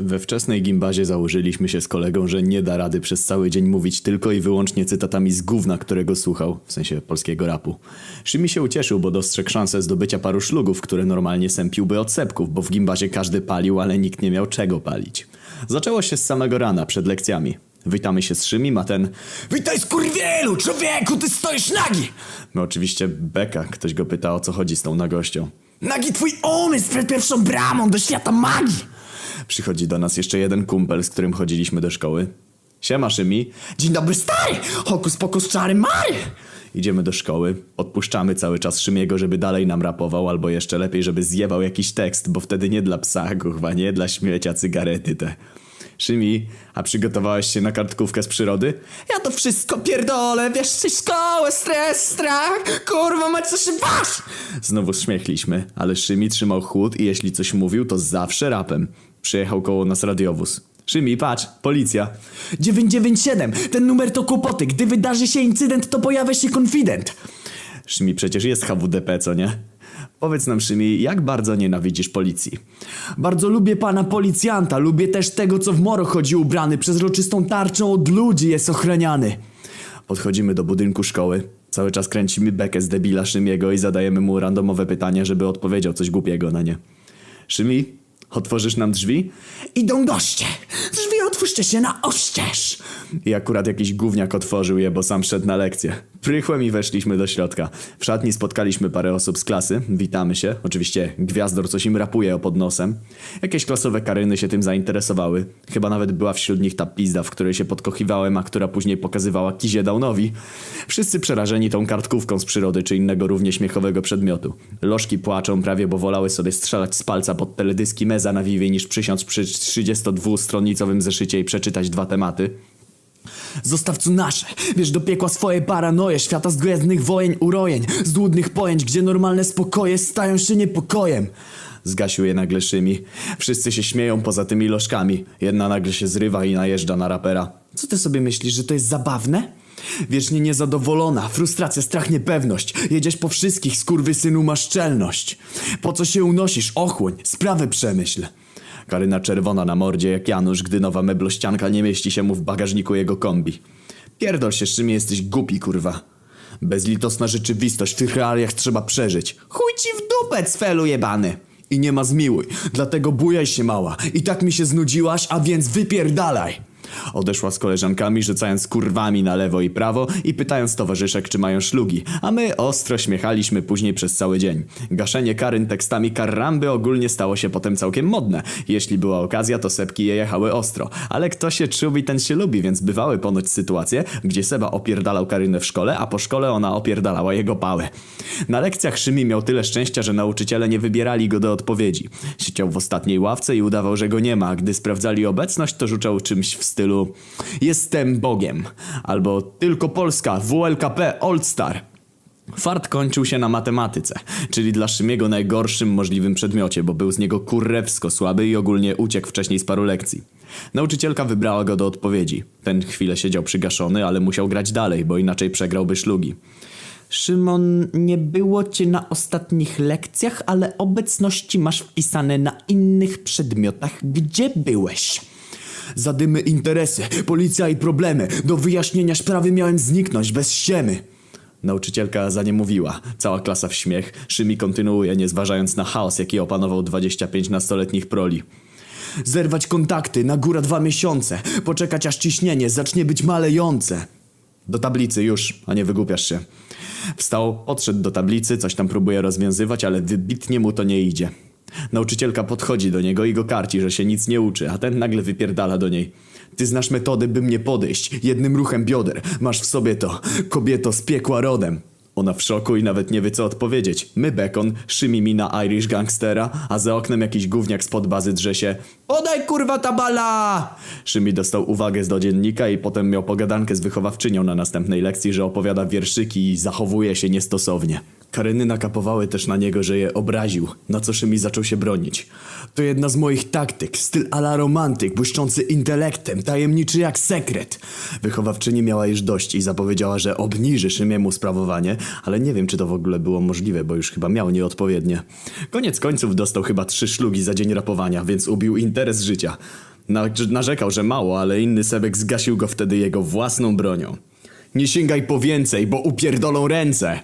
We wczesnej gimbazie założyliśmy się z kolegą, że nie da rady przez cały dzień mówić tylko i wyłącznie cytatami z gówna, którego słuchał, w sensie polskiego rapu. Szymi się ucieszył, bo dostrzegł szansę zdobycia paru szlugów, które normalnie sępiłby od sepków, bo w gimbazie każdy palił, ale nikt nie miał czego palić. Zaczęło się z samego rana, przed lekcjami. Witamy się z Szymim, a ten... Witaj skurwielu, człowieku, ty stoisz nagi! No oczywiście beka, ktoś go pyta o co chodzi z tą nagością. Nagi twój umysł przed pierwszą bramą do świata magii! Przychodzi do nas jeszcze jeden kumpel, z którym chodziliśmy do szkoły. Siema Szymi, Dzień dobry stary, hokus pokus czary mary! Idziemy do szkoły, odpuszczamy cały czas Szymiego, żeby dalej nam rapował, albo jeszcze lepiej, żeby zjebał jakiś tekst, bo wtedy nie dla psa, kurwa, nie dla śmiecia cygarety te. Szymi, a przygotowałeś się na kartkówkę z przyrody? Ja to wszystko pierdolę, wiesz, czy szkołę, stres, strach, kurwa mać co się wasz! Znowu śmiechliśmy, ale Szymi trzymał chłód i jeśli coś mówił, to zawsze rapem. Przyjechał koło nas radiowóz. Szymi, patrz, policja. 997, ten numer to kłopoty, gdy wydarzy się incydent, to pojawia się konfident. Szymi, przecież jest HWDP, co nie? Powiedz nam, Szymi, jak bardzo nienawidzisz policji? Bardzo lubię pana policjanta, lubię też tego, co w moro chodzi ubrany, przezroczystą tarczą od ludzi jest ochraniany. Podchodzimy do budynku szkoły. Cały czas kręcimy bekę z debila Szymiego i zadajemy mu randomowe pytania, żeby odpowiedział coś głupiego na nie. Szymi, otworzysz nam drzwi? Idą goście, drzwi otwórzcie się na oścież. I akurat jakiś gówniak otworzył je, bo sam szedł na lekcję. Prychłem i weszliśmy do środka. W szatni spotkaliśmy parę osób z klasy. Witamy się. Oczywiście Gwiazdor coś im rapuje pod nosem. Jakieś klasowe Karyny się tym zainteresowały. Chyba nawet była wśród nich ta pizda, w której się podkochiwałem, a która później pokazywała kizie Downowi. Wszyscy przerażeni tą kartkówką z przyrody czy innego równie śmiechowego przedmiotu. Lożki płaczą prawie, bo wolały sobie strzelać z palca pod teledyski Meza na Vivie niż przysiąc przy 32-stronnicowym zeszycie i przeczytać dwa tematy. Zostaw co nasze, wiesz do piekła swoje paranoje Świata z gwiezdnych wojen urojeń Złudnych pojęć, gdzie normalne spokoje stają się niepokojem Zgasił je nagle Szymi. Wszyscy się śmieją poza tymi lożkami. Jedna nagle się zrywa i najeżdża na rapera. Co ty sobie myślisz, że to jest zabawne? Wiecznie niezadowolona, frustracja, strach, niepewność Jedziesz po wszystkich, skurwysynu masz szczelność Po co się unosisz? Ochłoń, sprawę przemyśl Karyna czerwona na mordzie jak Janusz, gdy nowa meblościanka nie mieści się mu w bagażniku jego kombi. Pierdol się, Szymie, jesteś głupi, kurwa. Bezlitosna rzeczywistość, w tych realiach trzeba przeżyć. Chuj ci w dupę, cfelu jebany I nie ma zmiłuj, dlatego bujaj się mała I tak mi się znudziłaś, a więc wypierdalaj Odeszła z koleżankami, rzucając kurwami na lewo i prawo i pytając towarzyszek, czy mają szlugi, a my ostro śmiechaliśmy później przez cały dzień. Gaszenie Karyn tekstami karramby ogólnie stało się potem całkiem modne. Jeśli była okazja, to sepki je jechały ostro. Ale kto się czubi, ten się lubi, więc bywały ponoć sytuacje, gdzie Seba opierdalał Karynę w szkole, a po szkole ona opierdalała jego pałę. Na lekcjach Szymi miał tyle szczęścia, że nauczyciele nie wybierali go do odpowiedzi. Siedział w ostatniej ławce i udawał, że go nie ma, a gdy sprawdzali obecność, to rzucał czymś w stylu Jestem Bogiem albo Tylko Polska, WLKP, Old Star. Fart kończył się na matematyce, czyli dla Szymiego najgorszym możliwym przedmiocie, bo był z niego kurewsko słaby i ogólnie uciekł wcześniej z paru lekcji. Nauczycielka wybrała go do odpowiedzi. Ten chwilę siedział przygaszony, ale musiał grać dalej, bo inaczej przegrałby szlugi. Szymon, nie było cię na ostatnich lekcjach, ale obecności masz wpisane na innych przedmiotach. Gdzie byłeś? Zadymy interesy, policja i problemy. Do wyjaśnienia sprawy miałem zniknąć bez siemy. Nauczycielka za nie mówiła. Cała klasa w śmiech. Szymi kontynuuje, nie zważając na chaos, jaki opanował 25 nastoletnich proli. Zerwać kontakty, na górę dwa miesiące. Poczekać aż ciśnienie zacznie być malejące. Do tablicy już, a nie wygłupiasz się. Wstał, podszedł do tablicy, coś tam próbuje rozwiązywać, ale wybitnie mu to nie idzie. Nauczycielka podchodzi do niego i go karci, że się nic nie uczy, a ten nagle wypierdala do niej. Ty znasz metody, by mnie podejść. Jednym ruchem bioder. Masz w sobie to. Kobieto z piekła rodem. Ona w szoku i nawet nie wie co odpowiedzieć. My bekon, szymi mi na Irish gangstera, a za oknem jakiś gówniak spod bazy drze się. Podaj kurwa tabala! Szymi dostał uwagę z do dziennika i potem miał pogadankę z wychowawczynią na następnej lekcji, że opowiada wierszyki i zachowuje się niestosownie. Karyny nakapowały też na niego, że je obraził, na co Szymi zaczął się bronić. To jedna z moich taktyk, styl ala romantyk, błyszczący intelektem, tajemniczy jak sekret. Wychowawczyni miała już dość i zapowiedziała, że obniży Szymiemu sprawowanie, ale nie wiem, czy to w ogóle było możliwe, bo już chyba miał nieodpowiednie. Koniec końców dostał chyba trzy szlugi za dzień rapowania, więc ubił interes życia. Na- narzekał, że mało, ale inny Sebek zgasił go wtedy jego własną bronią. Nie sięgaj po więcej, bo upierdolą ręce!